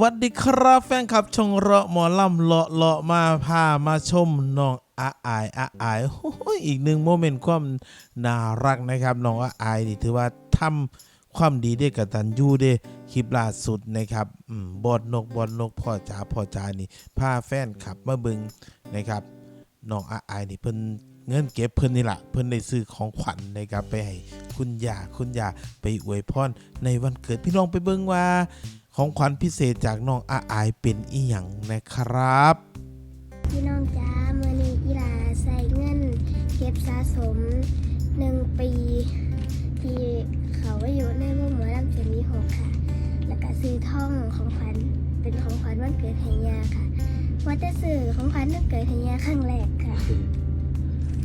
วัสดีครับแฟนคลับชงเราะหมอลำเลาะเลาะมาพามาชมน้องอาอายอาอายอีกหนึ่งโมเมนต์ความน่ารักนะครับน้องอาอายนี่ถือว่าทำความดีได้กับตันยูได้คลิปล่าสุดนะครับบอดนกบอดนกพ่อจ๋าพ่อจ๋านี่พาแฟนคลับมาบึงนะครับน้องอาอายนี่เพิ่นเงินเก็บเพิ่นนี่แหละเพิ่นได้ซื้อของขวัญนะครับไปให้คุณยาคุณยาไปอวยพรในวันเกิดพี่น้องไปเบิ่งว่า ของขวัญพิเศษจากน้องอาอายเป็นอีหยังนะครับ พี่น้องจ้าเมื่อนี้อีหลาใส่เงินเก็บสะสมหนึ่งปี ที่เขาว่าอยู่ในวงหมอลำเสียงมีหกค่ะ แล้วก็ซื้อท่องของขวัญเป็นของขวัญวันเกิดให้ยาค่ะว่าจะซื้อของขวัญวันเกิดให้ยาครั้งแรกค่ะ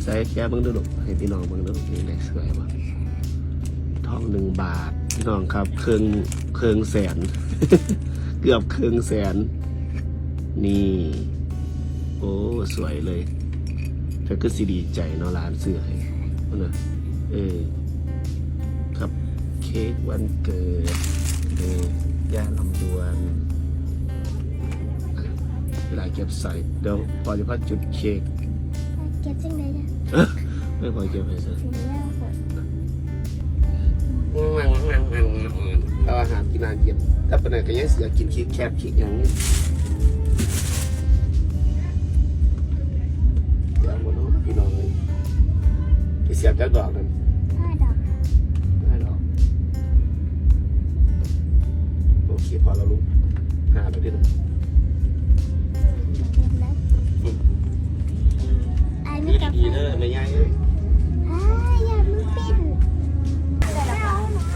ใส่แค่เบิ่งดูลูกให้พี่น้องเบิ่งดูลูกนี่แหละสวยว่ะทองหนึ่งบาท พี่น้องครับ เครื่องเครื่องแสน เกือบเครื่องแสน นี่ โอ้ สวยเลยเธอก็สิดีใจเนาะร้านเสื้อให้นะเออ ครับเค้กวันเกิดเออย่าลำดวนอะเวลาเก็บใส่เดี๋ยวพอจะพัดจุดเค้กเก็บจังเลยจ้ะไม่พอเก็บให้ซะ ถึงแล้วค่ะเราอาหารกินนาเย็นถ้าเป็นอะไรก็ยังเสียกินคิกแคบคิกอย่างนี้เดี๋ยวมดเนาะพี่น้องเลยไปเสียบจากดอกนั่นห้าดอกได้ดอกโอเคพอแล้วลูกหาไปดิลูกไอ้ไม่กาแฟดีๆเด้อไม่ง่ายเลย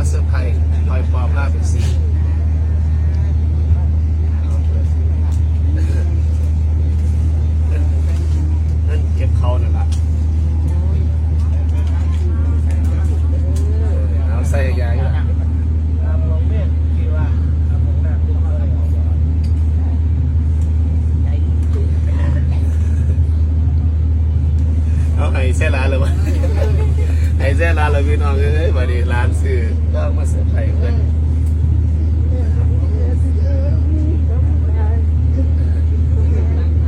มาเซอร์ไพร์ลอยปอมล่าเป็นสีนั่นเก็บเขานั่นแหละเอาใส่ยางนะเอาไอ้เส้นลาเลยวะไอ้เส้นลาเลยพี่น้องเอ้ยวันนี้ลา ก็มาเสิร์ฟไข่เพิ่น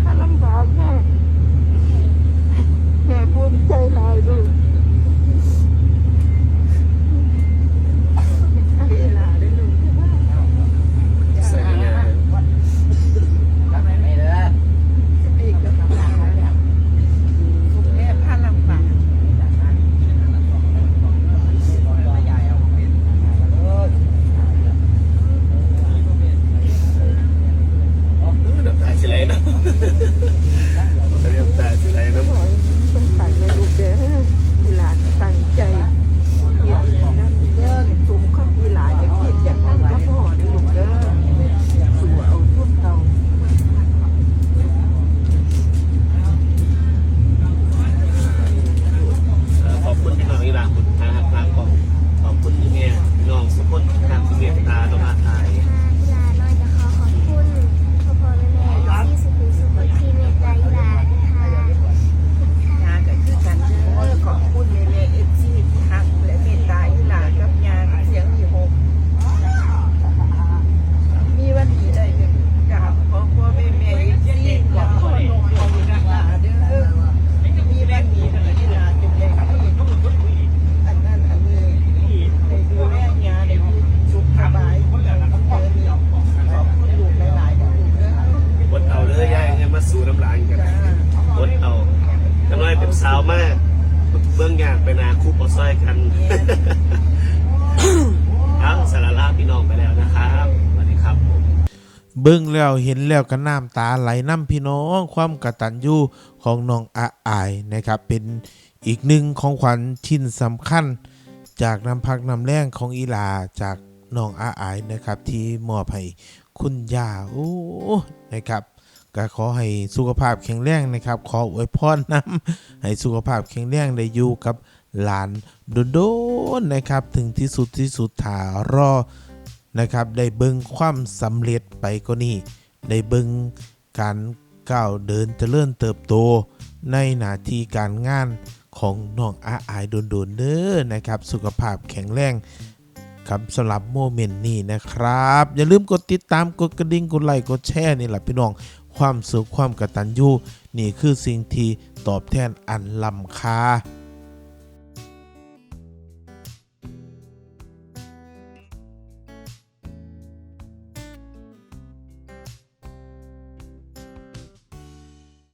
ถ้าลำบากแม่แม่ภูมิใจหลายลูกเวลาได้ลูก ใส่เนี่ย อีกก็ทำงานแล้วแม่พาลำบาก น้ำตาสิไหลนะน้ำตาสิไหลนะ ขอให้คนฝันในลูกเด้อเวลาตั้งใจเรียนนะเด้อสูงข้อเวลาอย่าคิดอย่าตั้งก็พอเด้อลูกเด้อสู่เอาทุ่นเตา เอ่อขอบคุณพี่น้องอีหลาคุณทางหักทางของขอบคุณพี่แม่พี่น้องสุกคนทางสุเมตตาน้องอาอาย ค่ะอีหลาน้อยจะขอขอบคุณพ่อพ่อแม่แม่ที่สุขุมสุขที่เมตตาอีหลาค่ะ ยาก็คือกันเด้อขอบคุณเมเลเอฟซีที่ฮักและเมตตาอีหลากับยาเสียงอีหกมีวันดีได้เด้อกราบขอพ่อแม่แม่เอฟซีขอพ่อหนุ่มของอีหลาเด้อมีวันดีได้อีหลาจงได้ที่อันนั้นอันนี้ได้ดูแลยาได้อยู่สุขสบายเดินนี้ขอบคุณลูกหลายๆเด้อลูกเด้อ อดเอาเลยยายยังมาสู่น้ำลายกัน จ้า อดเอาจังน้อยเป็นสาวมาก เบื้องงานไปนาคู่ปอซอยกัน เอาสารลาพี่น้องไปแล้วนะครับสวัสดีครับผม เบิ่งแล้วเห็นแล้วก็น้ำตาไหลน้ำพี่น้องความกตัญญูของน้องอาอายนะครับ เป็นอีกหนึ่งของขวัญชิ้นสำคัญ จากน้ำพักน้ำแรงของอีหลาจากน้องอาอายนะครับ ที่มอบให้คุณย่าโอ้นะครับก็ขอให้สุขภาพแข็งแรงนะครับ ขออวยพรนำให้สุขภาพแข็งแรงได้อยู่กับหลานโดนๆนะครับ ถึงที่สุดที่สุดถารอ นะครับ ได้เบิ่งความสำเร็จไปก็นี่ได้เบิ่งการก้าวเดินเจริญเติบโต ในหน้าที่การงานของน้องอาอายโดนๆเด้อนะครับ สุขภาพแข็งแรงครับสำหรับโมเมนต์นี้นะครับ อย่าลืมกดติดตามกดกระดิ่งกดไลค์กดแชร์นี่แหละพี่น้องความสุขความกตัญญูนี่คือสิ่งที่ตอบแทนอันล้ำค่า